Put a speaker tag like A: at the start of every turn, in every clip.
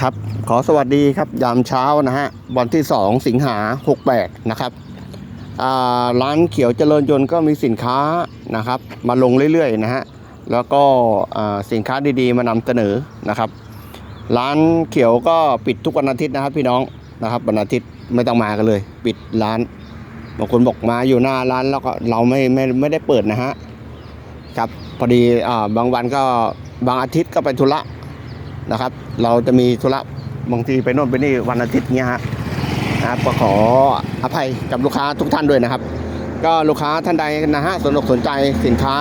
A: ครับ ขอสวัสดีครับ ยามเช้านะฮะ วันที่ 2 สิงหา 68 นะครับ ร้านเขียวเจริญยนต์ก็มีสินค้านะครับ มาลงเรื่อยๆนะฮะ แล้วก็สินค้าดีๆ มานำเสนอนะครับ ร้านเขียวก็ปิดทุกวันอาทิตย์นะครับ พี่น้องนะครับวันอาทิตย์ไม่ต้องมากันเลย ปิดร้านบางคนบอกมาอยู่หน้าร้านแล้วก็เราไม่ไม่ไม่ได้เปิดนะฮะครับพอดีอ่าบางวันก็บางอาทิตย์ก็ไปธุระ นะครับ เราจะมีธุระบางทีไปโน่นไปนี่วันอาทิตย์เนี้ยฮะนะครับก็ขออภัยกับลูกค้าทุกท่านด้วยนะครับ ก็ลูกค้าท่านใดนะฮะสนอกสนใจสินค้า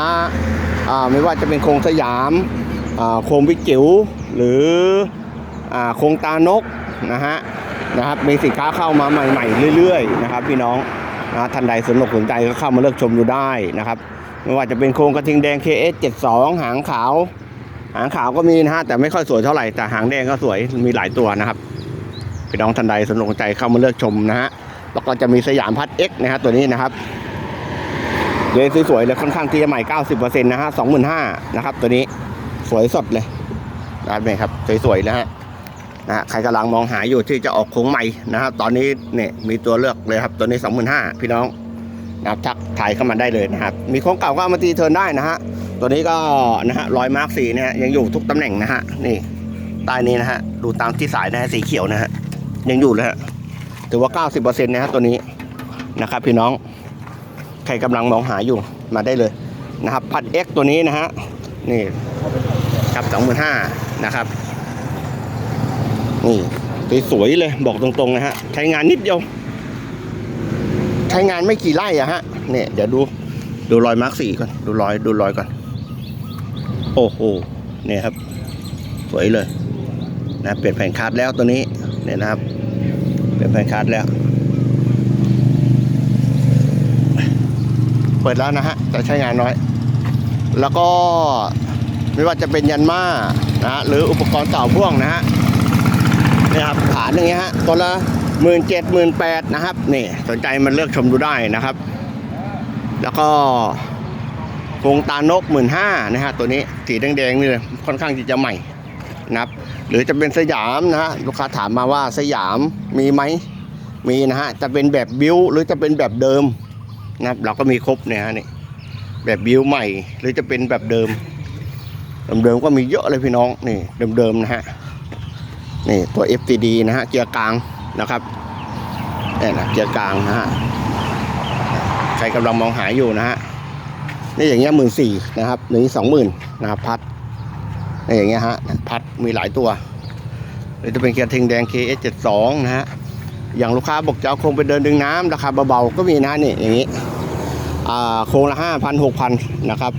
A: อ่าไม่ว่าจะเป็นโครงสยามอ่าโครงวิจิ๋วหรืออ่าโครงตานกนะฮะนะครับมีสินค้าเข้ามาใหม่ๆเรื่อย ๆ นะครับ พี่น้องนะท่านใดสนอกสนใจก็เข้ามาเลือกชมดูได้นะครับ ไม่ว่าจะเป็นโครงกระทิงแดง KS 72 หางขาว หางขาวก็มีนะฮะแต่ไม่ค่อยสวยเท่าไหร่แต่หางแดงก็สวยมีหลายตัวนะครับพี่น้องท่านใดสนใจเข้ามาเลือกชมนะฮะแล้วก็จะมีสยามพัด X นะฮะตัวนี้นะครับเลยสวยๆเลยค่อนข้างที่จะใหม่ 90%นะฮะ25,000นะครับ ตัวนี้สวยสดเลยได้ไหมครับสวยๆนะฮะนะฮะใครกำลังมองหาอยู่ที่จะออกโค้งใหม่นะฮะตอนนี้เนี่ยมีตัวเลือกเลยครับ ตัวนี้ 25,000พี่น้องนะครับทัก ถ่ายเข้ามาได้เลยนะครับ มีโค้งเก่าก็เอามาตีเทิร์นได้นะฮะ ตัวนี้ก็นะฮะรอยมาร์กสีนะฮะยังอยู่ทุกตำแหน่งนะฮะ นี่ใต้นี้นะฮะ ดูตามที่สายนะฮะสีเขียวนะฮะ ยังอยู่เลยฮะ ถือว่า 90%นะฮะตัวนี้นะครับพี่น้อง ใครกำลังมองหาอยู่มาได้เลยนะครับพัด X ตัวนี้นะฮะ นี่ครับ25,000นะครับ นี่สวยๆเลยบอกตรงๆนะฮะ ใช้งานนิดเดียว ใช้งานไม่กี่ไร่อะฮะ เนี่ยเดี๋ยวดูดูรอยมาร์กสี่ก่อนดูรอยดูรอยก่อน โอ้โหเนี่ยครับ สวยเลยนะเปลี่ยนแผ่นคาร์ดแล้วตัวนี้เนี่ยนะครับ เปลี่ยนแผ่นคาร์ดแล้ว เปิดแล้วนะฮะแต่ใช้งานน้อย แล้วก็ไม่ว่าจะเป็นยันมานะ หรืออุปกรณ์ต่อพ่วงนะฮะนี่ครับฐานอย่างเงี้ยฮะตัวละหมื่นเจ็ดหมื่นแปดนะครับนี่สนใจมันเลือกชมดูได้นะครับ แล้วก็โครงตานกหมื่นห้านะฮะตัวนี้สีแดงๆนี่เลยค่อนข้างที่จะใหม่นะครับ หรือจะเป็นสยามนะฮะลูกค้าถามมาว่าสยามมีไหมมีนะฮะจะเป็นแบบบิวหรือจะเป็นแบบเดิมนะครับ เราก็มีครบเนี่ยฮะนี่แบบบิวใหม่ หรือจะเป็นแบบเดิมเดิมๆก็มีเยอะเลยพี่น้องนี่เดิมๆนะฮะนี่ตัว FTD นะฮะเกียร์กลางนะครับนี่นะเกียร์กลางนะฮะ ครกำลังมองหาอยู่นะฮะนี่อย่างเงี้ยหมื่นสี่นะครับหนึ่งสองหมื่นนะครับพัดนี่อย่างเงี้ยฮะพัดมีหลายตัวหรือจะเป็นเกียร์เทงแดง KS 72นะฮะอย่างลูกค้าบอกจะเอาโครงไปเดินดึงน้ำราคาเบาๆก็มีนะนี่อย่างนี้โครงละห้าพันหกพันนะครับ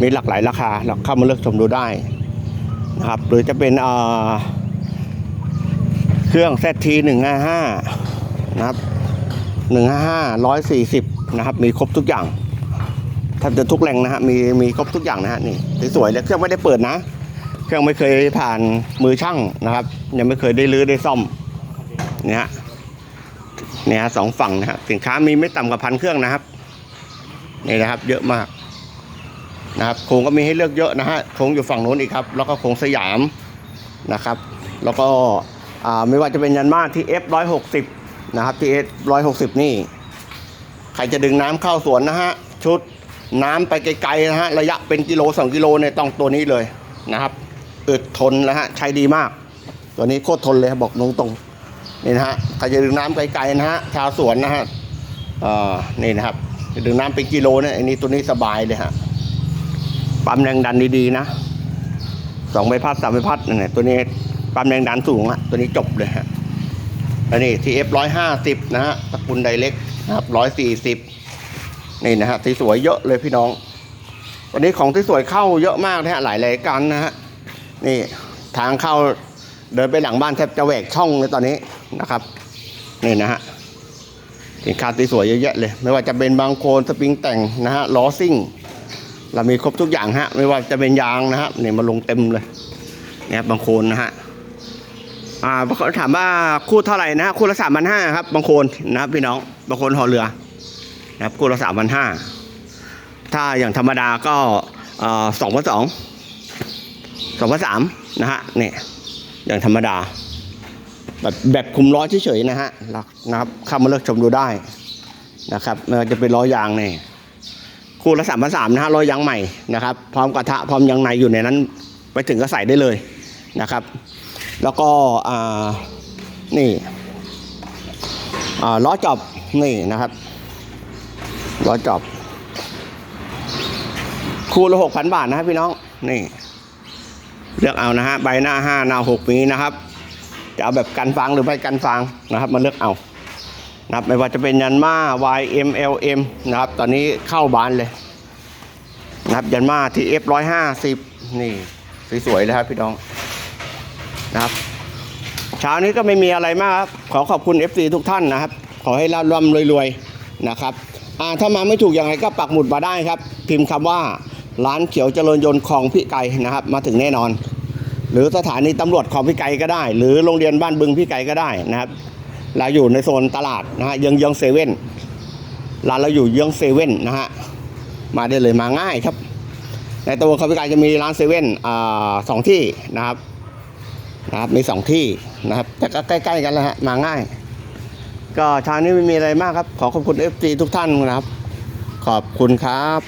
A: มีหลากหลายราคาเราเข้ามาเลือกชมดูได้นะครับหรือจะเป็นเครื่อง ZT 155นะครับ155 140 นะครับมีครบทุกอย่างแทบจะทุกแหล่งนะฮะมีมีครบทุกอย่างนะฮะนี่สวยๆเลยเครื่องไม่ได้เปิดนะ เครื่องไม่เคยผ่านมือช่างนะครับ ยังไม่เคยได้รื้อได้ซ่อมเนี่ยฮะเนี่ยฮะสองฝั่งนะฮะสินค้ามีไม่ต่ำกว่าพันเครื่องนะครับนี่นะครับ เยอะมากนะครับโครงก็มีให้เลือกเยอะนะฮะโครงอยู่ฝั่งโน้นอีกครับ แล้วก็โครงสยามนะครับ แล้วก็ไม่ว่าจะเป็นยันมาที่ F ร้อยหกสิบนะครับทีเอสร้อยหกสิบนี่ ใครจะดึงน้ำเข้าสวนนะฮะ ชุดน้ำไปไกลๆนะฮะ ระยะเป็นกิโลสองกิโลเนี่ยต้องตัวนี้เลยนะครับอึดทนนะฮะ ใช้ดีมาก ตัวนี้โคตรทนเลยบอกตรงๆนี่นะฮะใครจะดึงน้ำไกลๆนะฮะ ชาวสวนนะฮะเอ่อนี่นะครับจะดึงน้ำเป็นกิโลเนี่ยอันนี้ตัวนี้สบายเลยฮะ ปั๊มแรงดันดีๆนะสองใบพัดสามใบพัดเนี่ยตัวนี้ปั๊มแรงดันสูงอะตัวนี้จบเลยฮะอันนี้ TF ร้อยห้าสิบนะฮะตระกูลไดเล็ก นะครับร้อยสี่สิบนี่นะฮะที่สวยเยอะเลยพี่น้อง วันนี้ของที่สวยเข้าเยอะมากนะฮะหลายรายการนะฮะนี่ทางเข้าเดินไปหลังบ้านแทบจะแหวกช่องเลยตอนนี้นะครับ นี่นะฮะสินค้าที่สวยเยอะแยะเลย ไม่ว่าจะเป็นบางโคนสปริงแต่งนะฮะล้อซิ่ง เรามีครบทุกอย่างฮะ ไม่ว่าจะเป็นยางนะฮะนี่มาลงเต็มเลยเนี่ยบางโคนนะฮะ อ่าบาถามว่าคู่เท่าไหร่นะคู่ละสามพันห้าครับบางคนนะครับพี่น้องบางคนห่อเรือนะครับคู่ละสามพันห้าถ้าอย่างธรรมดาก็สองพันสองสองพันสามนะฮะเนี่ยอย่างธรรมดา แบบแบบคุมล้อเฉยๆนะฮะนะครับเข้ามาเลือกชมดูได้นะครับจะเป็นล้อยางเนี่ยคู่ละสามพันสามนะฮะล้อยางใหม่นะครับ พร้อมกระทะพร้อมยางในอยู่ในนั้น ไปถึงก็ใส่ได้เลยนะครับ แล้วก็อ่านี่อ่าล้อจอบนี่นะครับล้อจอบคู่ละหกพันบาทนะครับพี่น้องนี่เลือกเอานะฮะใบหน้าห้าหน้าหกมีนะครับ จะเอาแบบกันฟางหรือไม่กันฟางนะครับ มาเลือกเอานะครับไม่ว่าจะเป็นยันมา YM LM นะครับ ตอนนี้เข้าบานเลยนะครับยันมาที่ F ร้อยห้าสิบนี่ สวยๆเลยครับพี่น้อง นะครับเช้านี้ก็ไม่มีอะไรมากครับ ขอขอบคุณ FC ทุกท่านนะครับ ขอให้ร่ำร่ำรวยๆนะครับอ่าถ้ามาไม่ถูกอย่างไรก็ปักหมุดมาได้ครับ พิมพ์คำว่าร้านเขียวเจริญยนต์คลองพิไกนะครับ มาถึงแน่นอน หรือสถานีตำรวจคลองพิไกก็ได้ หรือโรงเรียนบ้านบึงพิไกก็ได้นะครับเราอยู่ในโซนตลาดนะฮะยื้องยองเซเว่นร้านเราอยู่ยองเซเว่นนะฮะมาได้เลยมาง่ายครับ ในตัวคลองพิไกจะมีร้านเซเว่นอ่าสองที่นะครับ นะครับมีสองที่นะครับแต่ก็ใกล้ๆกันแล้วฮะมาง่าย ก็เช้านี้ไม่มีอะไรมากครับ ขอขอบคุณ FT ทุกท่านนะครับ ขอบคุณครับ